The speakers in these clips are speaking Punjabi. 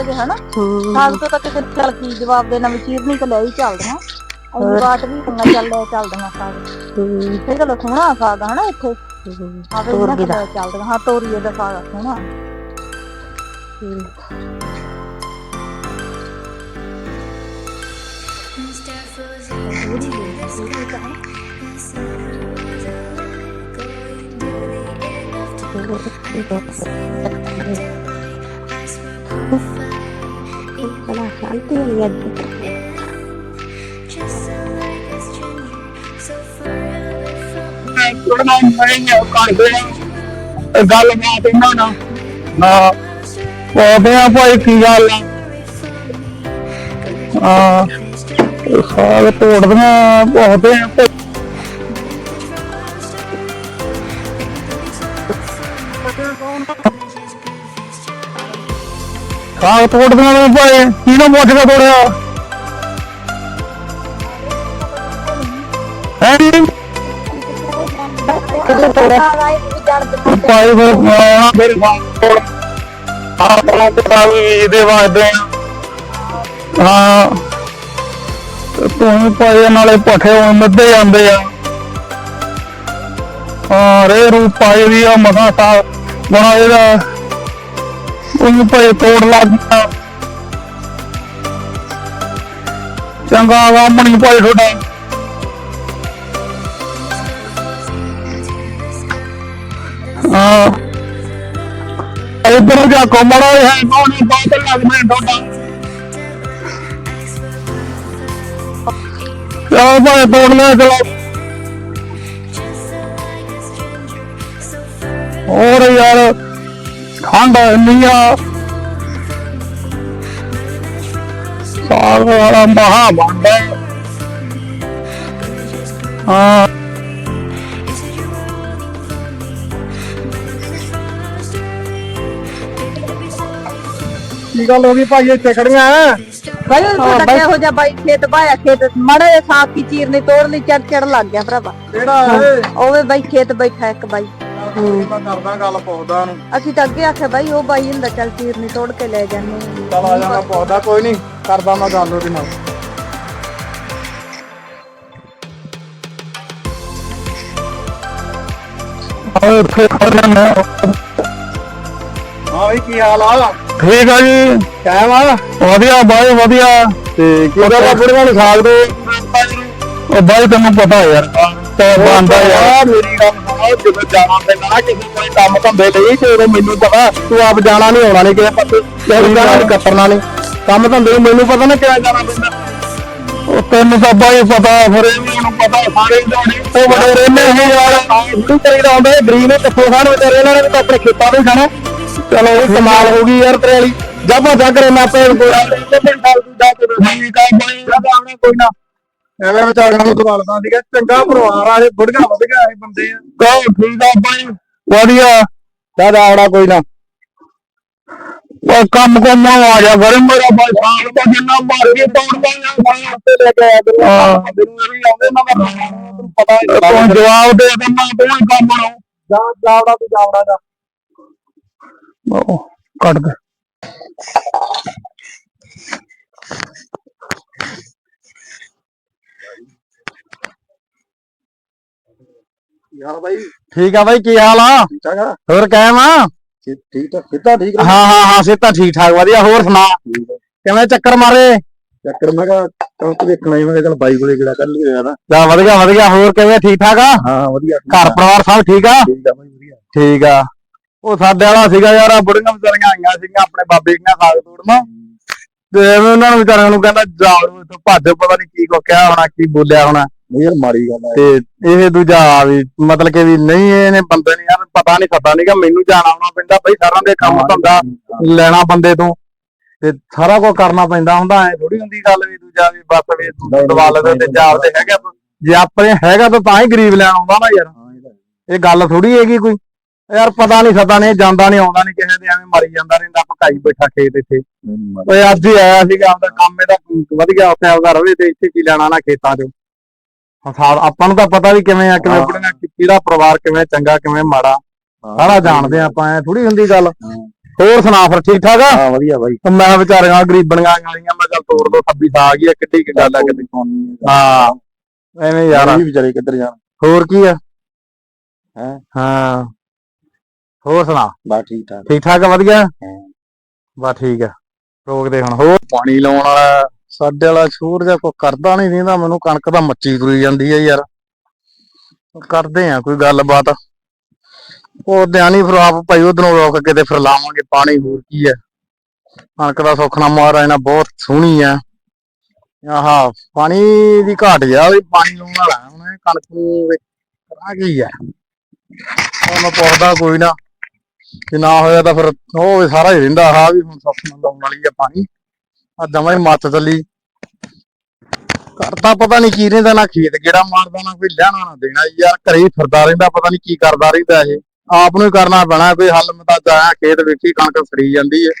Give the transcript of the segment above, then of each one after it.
ਚੱਲ ਗਏ ਹਨਾ? ਹੂੰ। ਸਾਗ ਤੋਂ ਤਾਂ ਕਿਤੇ ਚੱਲ ਕੀ ਜਵਾਬ ਦੇਣਾ ਵੀ ਚੀਰਨੀ ਤਾਂ ਲੈ ਹੀ ਚੱਲਦੀਆਂ ਅਸੀਂ ਬਾਤ ਵੀ ਚੰਗਾ ਚੱਲ ਲੈ ਚੱਲਦੀਆਂ ਸਾਗ ਹੂੰ, ਇਹ ਗੱਲ ਸੋਹਣਾ ਸਾਗ ਹਨਾ ਇੱਥੇ? ਹੂੰ। ਤੋਰ ਦਾ। ਕੋਲ ਚੱਲਦੀਆਂ ਹਾਂ ਤੋਰੀਏ ਦਾ ਸਾਗ ਸੋਹਣਾ ਹੂੰ। ਬੜਾ ਸ਼ਾਂਤੀ ਹੋਈ ਅੱਜ ਥੋੜਾ ਮੈਂ ਕਰਦੇ ਆ ਗੱਲ ਬਾਤ ਇਹਨਾਂ ਨਾਲ ਨਾ ਉਹਦੇ ਆ ਭਾਈ ਕੀ ਗੱਲ ਆ ਆ ਸਾਗ ਤੋੜਦੀਆਂ ਬਹੁਤੇ ਆ ਭਾਈ। ਸਾਲ ਤੋੜਦੀਆਂ ਨੇ ਭਾਈ ਕਿਹਨੂੰ ਪੁੱਛ ਕੇ ਤੋੜਿਆ ਹੈ? ਭਾਈ ਫਿਰ ਆ ਫਿਰ ਕੋਲ ਆਪਣਾ ਪਤਾ ਵੀ ਇਹਦੇ ਵਾਸਤੇ। ਆ ਹਾਂ। ਤੇ ਭਾਈ ਨਾਲੇ ਪੱਠੇ ਹੁਣ ਮਿੱਦੇ ਜਾਂਦੇ ਆ। ਹਾਂ ਰੇ ਰੂਪ ਪਾਈ ਵੀ ਆ ਮਸਾ ਸਾ ਬਣਾ ਇਹਦਾ। ਉਹਨੂੰ ਭਾਈ ਤੋੜ ਲੱਗ ਗਿਆ ਚੰਗਾ ਵਾਮਣੀ ਭਾਈ ਤੁਹਾਡਾ। ਹਾਂ। ਇਧਰ ਜਾ ਕੋਮੜਾ ਹੈ ਕੋਣੀ ਬਹੁਤ ਲੱਗਦਾ ਤੁਹਾਡਾ। ਚਲੋ ਭਾਈ, ਤੋੜ ਲੈ ਚਲੋ। ਹੋਰ ਯਾਰ ਠੰਡ ਇੰਨੀ ਆ ਸਾਗ ਵਾਲਾ ਮਹਾ ਬੰਦਾ ਹਾਂ। ਕੀ ਗੱਲ ਹੋ ਗਈ ਭਾਈ ਇੱਥੇ ਖੜੀਆਂ ਭਾਈ ਉਹ ਸਾਡਾ ਕਿਹੋ ਜਿਹਾ ਬਾਈ ਖੇਤ ਬਾਇਆ ਖੇਤ ਮੜਾ ਸਾਗ ਕੀ ਚੀਰਨੀ ਤੋੜ ਲਈ ਚੜ ਚੜ ਲੱਗ ਗਿਆ ਭਰਾਵਾ। ਕਿਹੜਾ ਉਹਵੇ ਬਾਈ ਖੇਤ ਬੈਠਾ ਇੱਕ ਬਾਈ। ਮੈਂ ਕਰਦਾ ਗੱਲ ਪੌਦਾ ਨੂੰ ਅਸੀਂ ਤਾਂ ਅੱਗੇ ਆਖਿਆ ਬਾਈ ਉਹ ਬਾਈ ਹੁੰਦਾ ਚੱਲ ਚੀਰਨੀ ਤੋੜ ਕੇ ਲੈ ਜਾਂਦੇ ਚਲ ਆ ਜਾਣਾ ਪੌਦਾ ਕੋਈ ਨਹੀਂ ਕਰਦਾ ਮੈਂ ਗੱਲ ਉਹਦੇ ਨਾਲ। ਆਏ ਫੇਰ ਖੜਨਾ ਹਾਂ ਵੀ ਕੀ ਹਾਲ ਆ? ਠੀਕ ਆ ਜੀ। ਕਾਇਮ ਆ? ਵਧੀਆ ਬਾਈ ਵਧੀਆ। ਤੇ ਕਿਹਦਾ ਦਾ ਬੁੜੀਆਂ ਨੂੰ ਸਾਗ ਦੋ। ਉਹ ਬਾਈ ਤੈਨੂੰ ਪਤਾ ਯਾਰ ਤੇ ਬੰਦਾ ਯਾਰ। ਮੇਰੀ ਗੱਲ ਸੁਣੋ ਜਦੋਂ ਜਾਣਾ ਪੈਂਦਾ ਨਾ ਕਿਸੇ ਕੋਈ ਕੰਮ ਧੰਦੇ ਲਈ ਤੇ ਉਦੋਂ ਮੈਨੂੰ ਪਤਾ, ਤੂੰ ਆਪ ਜਾਣਾ ਨਹੀਂ, ਆਉਣਾ ਨਹੀਂ ਕਿਸੇ ਪਾਸੇ। ਕਿਸੇ ਜਾਣਾ ਨਹੀਂ ਨਹੀਂ। ਕੰਮ ਧੰਦੇ ਨੂੰ ਮੈਨੂੰ ਪਤਾ ਨਾ ਕਿਵੇਂ ਜਾਣਾ ਪੈਂਦਾ। ਉਹ ਤੈਨੂੰ ਤਾਂ ਬਾਈ ਪਤਾ, ਫਿਰ ਇਹਨਾਂ ਨੂੰ ਪਤਾ, ਸਾਰੇ ਜਾਣੇ। ਉਹ ਬੜੇ ਰਹਿੰਦੇ ਹੈ ਯਾਰ ਤੂੰ ਚਾਹੀਦਾ ਹੁੰਦਾ ਇਹ ਗਰੀਬ ਨੇ ਕਿੱਥੋਂ ਖਾਣ ਵਿਚਾਰੇ ਇਹਨਾਂ ਨੇ ਤਾਂ ਆਪਣੇ ਖੇਤਾਂ ਤੋਂ ਖਾਣਾ। ਚਲੋ, ਇਹ ਕਮਾਲ ਹੋ ਗਈ ਯਾਰ ਤੇਰੇ ਵਾਲੀ। ਜਾਬਾ ਜਾ ਕਰੇ ਕੋਈ ਜਾ ਕੋਈ ਨਾ। ਐਵੇਂ ਵਿਚਾਰਿਆਂ ਨੂੰ ਦਵਾਲਦਾ ਸੀਗਾ। ਚੰਗਾ ਪਰਿਵਾਰ ਆ ਇਹ ਬੁੜੀਆਂ ਵਧੀਆ ਇਹ ਬੰਦੇ ਆ। ਕਹੋ ਠੀਕ ਆ ਬਾਈ ਵਧੀਆ। ਦਾਦਾ ਆਉਣਾ ਕੋਈ ਨਾ। ਉਹ ਕੰਮ ਕੰਮ ਆ ਜਾ ਘਰੇ ਮੇਰਾ ਬਾਈ ਸਾਲ ਦਾ ਜਿੰਨਾ ਮਾਰ ਕੇ ਤੋੜਦਾ ਆ ਬਾਈ ਉੱਤੇ ਲੈ ਕੇ ਕਰੂ ਹਾਂ। ਵੀ ਆਉਂਦੇ ਨਾ ਮੈਂ ਪਤਾ ਹੀ ਤੂੰ ਜਵਾਬ ਦੇ ਦਿੰਦਾ ਤੂੰ ਹੀ ਕੰਮ ਨੂੰ ਜਾ ਜਾਵੜਾ ਤੂੰ ਜਾਵੜਾ ਜਾ। ਉਹ ਕੱਟ ਦੇ। ਯਾਰ ਬਾਈ। ਠੀਕ ਆ ਬਾਈ ਕੀ ਹਾਲ ਆ? ਠੀਕ ਆ? ਹੋਰ ਕਾਇਮ ਆ? ਠੀਕ ਆ ਕਿੱਦਾਂ ਠੀਕ ਹਾਂ ਹਾਂ ਹਾਂ ਸਿੱਧਾ ਠੀਕ ਠਾਕ ਵਧੀਆ ਹੋਰ ਸੁਣਾ? ਕਿਵੇਂ ਚੱਕਰ ਮਾਰੇ? ਚੱਕਰ ਮੈਂ ਕਿਹਾ ਕੰਕ ਵੇਖਣਾ ਹੀ ਮੈਂ ਕਿਹਾ ਚਲ ਬਾਈ ਕੋਲੇ ਕਿਹੜਾ ਕੱਲ ਹੋਇਆ ਨਾ ਜਾ ਵਧੀਆ ਵਧੀਆ ਹੋਰ ਕਿਵੇਂ ਠੀਕ ਠਾਕ ਆ? ਹਾਂ ਵਧੀਆ ਘਰ ਪਰਿਵਾਰ ਸਭ ਠੀਕ ਆ? ਠੀਕ ਆ ਬਾਈ ਵਧੀਆ। ਠੀਕ ਆ। ਉਹ ਸਾਡੇ ਵਾਲਾ ਸੀਗਾ ਯਾਰ ਆ ਬੁੜੀਆਂ ਵਿਚਾਰੀਆਂ ਆਈਆਂ ਸੀਗੀਆਂ ਆਪਣੇ ਬਾਬੇ ਦੀਆਂ ਸਾਗ ਤੋੜਨ। ਤੇ ਉਹਨਾਂ ਨੂੰ ਵਿਚਾਰਿਆਂ ਨੂੰ ਕਹਿੰਦਾ ਜਾਓ ਇੱਥੋਂ ਭੱਜ ਪਤਾ ਨਹੀਂ ਕੀ ਕੋ ਕਿਹਾ ਹੋਣਾ ਕੀ ਬੋਲਿਆ ਹੋਣਾ। ਯਾਰ ਮਾੜੀ ਗੱਲ ਆ। ਤੇ ਇਹ ਦੂਜਾ ਵੀ ਮਤਲਬ ਕਿ ਵੀ ਨਹੀਂ ਇਹਨੇ ਬੰਦੇ ਨੇ ਯਾਰ ਪਤਾ ਨਹੀਂ ਪਤਾ ਨਹੀਂਗਾ ਮੈਨੂੰ ਜਾਣਾ ਆਉਣਾ ਪੈਂਦਾ ਬਈ ਸਾਰਿਆਂ ਦੇ ਕੰਮ ਧੰਦਾ ਲੈਣਾ ਬੰਦੇ ਤੋਂ। ਤੇ ਸਾਰਾ ਕੁਝ ਕਰਨਾ ਪੈਂਦਾ ਹੁੰਦਾ ਐ ਥੋੜੀ ਹੁੰਦੀ ਗੱਲ ਵੀ ਦੂਜਾ ਵੀ ਬਸ ਵੀ ਦਵਾਲੇ ਦੇ ਤੇ ਜਾਬ ਤੇ ਹੈਗਾ। ਜੇ ਆਪਣੇ ਹੈਗਾ ਤਾਂ ਤਾਂ ਹੀ ਗਰੀਬ ਲੈਣ ਆਉਂਦਾ ਨਾ ਯਾਰ। ਇਹ ਗੱਲ ਥੋੜੀ ਹੈਗੀ ਕੋਈ। ਯਾਰ ਪਤਾ ਨਹੀਂ ਸਤਾ ਨਹੀਂ ਜਾਂਦਾ ਨਹੀਂ ਆਉਂਦਾ ਨਹੀਂ ਕਿਸੇ ਦੇ ਐਵੇਂ ਮਰੀ ਜਾਂਦਾ ਰਹਿੰਦਾ ਭਕਾਈ ਬੈਠਾ ਖੇਤ ਇੱਥੇ। ਓਏ ਅੱਜ ਹੀ ਆਇਆ ਸੀਗਾ ਆਪਦਾ ਕੰਮ ਇਹਦਾ ਵਧੀਆ ਉੱਥੇ ਆਪਦਾ ਰਵੇ ਤੇ ਇੱਥੇ ਕੀ ਲੈਣਾ ਨਾ ਖੇਤਾਂ 'ਚ। ਹਾਂ ਆਪਾਂ ਨੂੰ ਤਾਂ ਪਤਾ ਵੀ ਕਿਵੇਂ ਆ ਕਿਵੇਂ ਬੁੜੀਆਂ ਕਿਹੜਾ ਪਰਿਵਾਰ ਕਿਵੇਂ ਚੰਗਾ ਕਿਵੇਂ ਮਾੜਾ। ਸਾਰਾ ਜਾਣਦੇ ਆ ਆਪਾਂ ਐ ਥੋੜੀ ਹੁੰਦੀ ਗੱਲ। ਹੋਰ ਸੁਣਾ ਫਿਰ ਠੀਕ ਠਾਕ ਆ? ਹਾਂ ਵਧੀਆ ਬਾਈ। ਮੈਂ ਕਿਹਾ ਵਿਚਾਰੀਆਂ ਗਰੀਬਣੀਆਂ ਆਈਆਂ ਮੈਂ ਚੱਲ ਤੋੜ ਦੋ ਖੱਬੀ ਖਾ ਗਈ ਆ ਕਿੱਡੀ ਕਿ ਗੱਲ ਆ ਕਿਤੇ ਹਾਂ। ਐਵੇਂ ਯਾਰ। ਯਾਰ ਵਿਚਾਰੇ ਕਿੱਧਰ ਜਾਣ? ਹੋਰ ਕੀ ਆ? ਹੈਂ? ਹਾਂ। ਹੋਰ ਸੁਣਾ? ਬਾ ਠੀਕ ਠਾਕ। ਠੀਕ ਠਾਕ ਆ ਵਧੀਆ? ਬਸ ਠੀਕ ਆ। ਰੋਕਦੇ ਹੁਣ ਹੋਰ? ਪਾਣੀ ਲਾਉਣ ਵਾਲਾ ਸਾਡੇ ਵਾਲਾ ਛੂਰ ਜਿਹਾ ਕੋਈ ਕਰਦਾ ਨਹੀਂ ਦਿੰਦਾ, ਮੈਨੂੰ ਕਣਕ ਤਾਂ ਮੱਚੀ ਤੁਰੀ ਜਾਂਦੀ ਆ ਯਾਰ। ਕਰਦੇ ਆ ਕੋਈ ਗੱਲਬਾਤ। ਉਹ ਧਿਆਨੀ ਫਿਰ ਆਪ ਭਾਈ ਉਧਰੋਂ ਰੋਕ ਕੇ ਤੇ ਫਿਰ ਲਾਵਾਂਗੇ ਪਾਣੀ, ਹੋਰ ਕੀ ਆ। ਕਣਕ ਦਾ ਸੁਖਨਾ ਮਹਾਰਾਜ ਨਾਲ ਬਹੁਤ ਸੋਹਣੀ ਆ। ਆਹਾ, ਪਾਣੀ ਦੀ ਘਾਟ ਜਾ ਵੀ ਪਾਣੀ ਲਾਉਣ ਵਾਲਾ ਹੁਣ ਕਣਕ ਨੂੰ ਵੀ ਕਰਾਂ ਆ। ਉਹ ਪੁੱਛਦਾ ਕੋਈ ਨਾ। ਜੇ ਨਾ ਹੋਇਆ ਤਾਂ ਫਿਰ ਉਹ ਸਾਰਾ ਹੀ ਰਹਿੰਦਾ। ਹਾਂ ਵੀ ਹੁਣ ਸੁਖਨਾ ਲਾਉਣ ਵਾਲੀ ਆ ਪਾਣੀ। ਆ ਦਵਾਂ ਮੱਤ ਚੱਲੀ ਕਰਦਾ ਪਤਾ ਨਹੀਂ ਕੀ ਰਹਿੰਦਾ, ਨਾ ਖੇਤ ਗੇੜਾ ਮਾਰਦਾ, ਨਾ ਕੋਈ ਲੈਣਾ, ਨਾ ਦੇਣਾ। ਯਾਰ ਘਰੇ ਹੀ ਫਿਰਦਾ ਰਹਿੰਦਾ, ਪਤਾ ਨਹੀਂ ਕੀ ਕਰਦਾ ਰਹਿੰਦਾ ਇਹ। ਆਪ ਨੂੰ ਹੀ ਕਰਨਾ ਪੈਣਾ, ਕੋਈ ਹੱਲ ਮਤਾ ਆਇਆ, ਖੇਤ ਵੇਖੀ, ਕਣਕ ਸੜੀ ਜਾਂਦੀ ਹੈ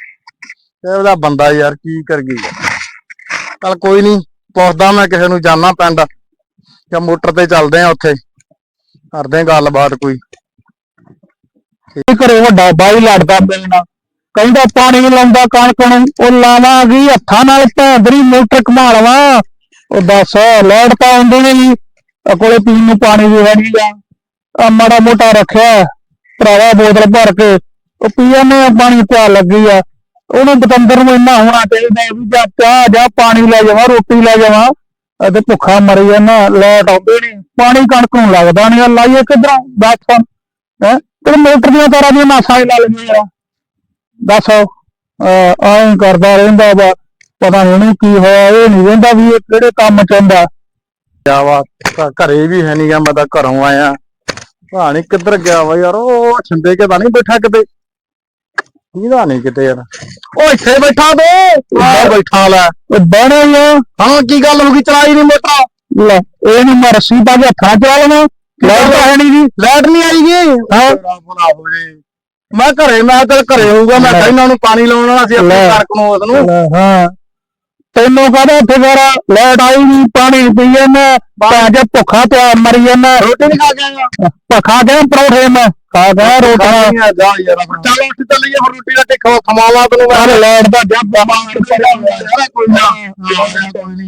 ਤੇ ਉਹਦਾ ਬੰਦਾ ਯਾਰ ਕੀ ਕਰ ਗਈ ਚਲ ਕੋਈ ਨਹੀਂ, ਪੁੱਛਦਾ ਮੈਂ ਕਿਸੇ ਨੂੰ ਜਾਣਾ ਪੈਂਦਾ ਜਾਂ ਮੋਟਰ ਤੇ ਚੱਲਦੇ ਆ ਉੱਥੇ। ਕਰਦੇ ਆ ਗੱਲਬਾਤ ਕੋਈ। ਘਰੇ ਵੱਡਾ ਬਾਈ ਲੜਦਾ ਮੇਰੇ ਨਾਲ। ਕਹਿੰਦਾ ਪਾਣੀ ਨੀ ਲਾਉਂਦਾ ਕਣਕ ਨੂੰ ਉਹ ਲਾਵਾਂਗੀ, ਹੱਥਾਂ ਨਾਲ ਭੈਂਦਰੀ ਮੋਟਰ ਘੁਮਾ ਲਵਾਂ। ਉਹ ਦੱਸ ਲੈਟ ਤਾਂ ਆਉਂਦੀ ਨੇ ਜੀ। ਕੋਲੇ ਪੀਣ ਨੂੰ ਪਾਣੀ ਵੀ ਹੈ ਨਹੀਂ ਆ। ਮਾੜਾ ਮੋਟਾ ਰੱਖਿਆ, ਭਰਾਵਾ ਬੋਤਲ ਭਰ ਕੇ। ਉਹ ਪੀਏ ਨੇ ਪਾਣੀ ਪਿਆ ਲੱਗੀ ਆ। ਉਹਨੂੰ ਬਤੰਦਰ ਨੂੰ ਇੰਨਾ ਹੋਣਾ ਚਾਹੀਦਾ ਵੀ ਜਾਂ ਚਾਹ ਜਾਂ ਪਾਣੀ ਲੈ ਜਾਵਾਂ, ਰੋਟੀ ਲੈ ਜਾਵਾਂ। ਤੇ ਭੁੱਖਾ ਮਰੀ ਜਾਂਦਾ ਲੈਟ ਆਉਂਦੇ ਨਹੀਂ ਪਾਣੀ ਕਣਕ ਨੂੰ ਲੱਗਦਾ ਨਹੀਂ ਲਾਈਏ ਕਿਧਰੋਂ? ਦੱਸ ਹੈ? ਤੇ ਮੋਟਰ ਦੀਆਂ ਤਾਰਾਂ ਦੀਆਂ ਨਾਸਾਂ ਹੀ ਲਾ ਲਈਆਂ ਯਾਰ। ਦੱਸ ਐਂ ਕਰਦਾ ਰਹਿੰਦਾ ਵਾ। ਪਤਾ ਨੀ ਇਹਨੂੰ ਕੀ ਹੋਇਆ ਇਹ ਨਹੀਂ ਰਹਿੰਦਾ ਵੀ ਇਹ ਕਿਹੜੇ ਕੰਮ ਚ ਹੁੰਦਾ। ਗਿਆ ਵਾ ਘ- ਘਰੇ ਵੀ ਹੈ ਨਹੀਂਗਾ ਮੈਂ ਤਾਂ ਘਰੋਂ ਆਇਆ। ਪਤਾ ਨੀ ਕਿੱਧਰ ਗਿਆ ਵਾ ਯਾਰ ਉਹ ਛਿੰਦੇ ਕੇ ਤਾਂ ਨਹੀਂ ਬੈਠਾ ਕਿਤੇ। ਇਹਦਾ ਨਹੀਂ ਕਿਤੇ ਯਾਰ। ਉਹ ਇੱਥੇ ਬੈਠਾ ਤੂੰ। ਇੱਥੇ ਬੈਠਾ ਲੈ। ਉਹ ਬਣੇ ਹਾਂ ਕੀ ਗੱਲ ਹੋ ਗਈ ਚਲਾਈ ਨਹੀਂ ਮੋਟਰ? ਲੈ ਇਹ ਨਹੀਂ ਮੈਂ ਰੱਸੀ ਪਾ ਕੇ ਹੱਥਾਂ ਚ ਲੈਣਾ ਲਾਈਟ ਤਾਂ ਹੈ ਨਹੀਂ ਜੀ। ਲਾਈਟ ਨਹੀਂ ਆਈ ਜੀ। ਹਾਂ। ਮੈਂ ਘਰੇ ਮੈਂ ਤੇ ਘਰੇ ਹੋਊਗਾ ਮੈਂ ਕਿਹਾ ਇਹਨਾਂ ਨੂੰ ਪਾਣੀ ਲਾਉਣ ਵਾਲਾ ਸੀ ਆਪਣੇ ਕਣਕ ਨੂੰ ਉਸ ਨੂੰ। ਹਾਂ। ਤੈਨੂੰ ਕਹਦਾ ਉੱਥੇ ਫੇਰ ਲਾਈਟ ਆਈ ਨਹੀਂ ਪਾਣੀ ਪੀ ਜਾਂਦਾ ਭਾਂ ਜੇ ਭੁੱਖਾ ਪਿਆ ਮਰੀ ਜਾਂਦਾ ਰੋਟੀ ਨਹੀਂ ਖਾ ਕੇ ਆਇਆ? ਭੁੱਖਾ ਕੇ ਪਰੌਠੇ ਮੈਂ? ਖਾ ਗਿਆ ਰੋਟੀਆਂ ਜਾ ਯਾਰ ਚੱਲ ਉੱਠ ਚੱਲੀਏ ਫਿਰ ਰੋਟੀ ਦਾ ਟਿੱਖਾ ਖਵਾਵਾ ਤੈਨੂੰ ਮੈਂ। ਲਾਈਟ ਦਾ ਜੱਬ ਬਾਬਾ ਕੋਈ ਨਾ।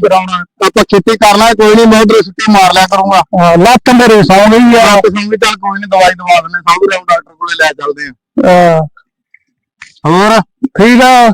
ਕਰਾਉਣਾ। ਆਪਾਂ ਖੇਤੀ ਕਰਨਾ ਕੋਈ ਨਹੀਂ ਮੈਂ ਉਧਰ ਸੁੱਤੀ ਮਾਰ ਲਿਆ ਕਰੂੰਗਾ। ਲੱਤ ਮੇਰੇ ਸੌ ਗਈ ਆ। ਲੱਤ ਸੌਂ ਗਈ ਚੱਲ ਕੋਈ ਨਹੀਂ ਦਵਾਈ ਦਵਾ ਦਿੰਦੇ ਸਾਹੂ ਡਾਕਟਰ ਕੋਲੇ ਲੈ ਚੱਲਦੇ ਆ ਹੋਰ? ਠੀਕ ਆ।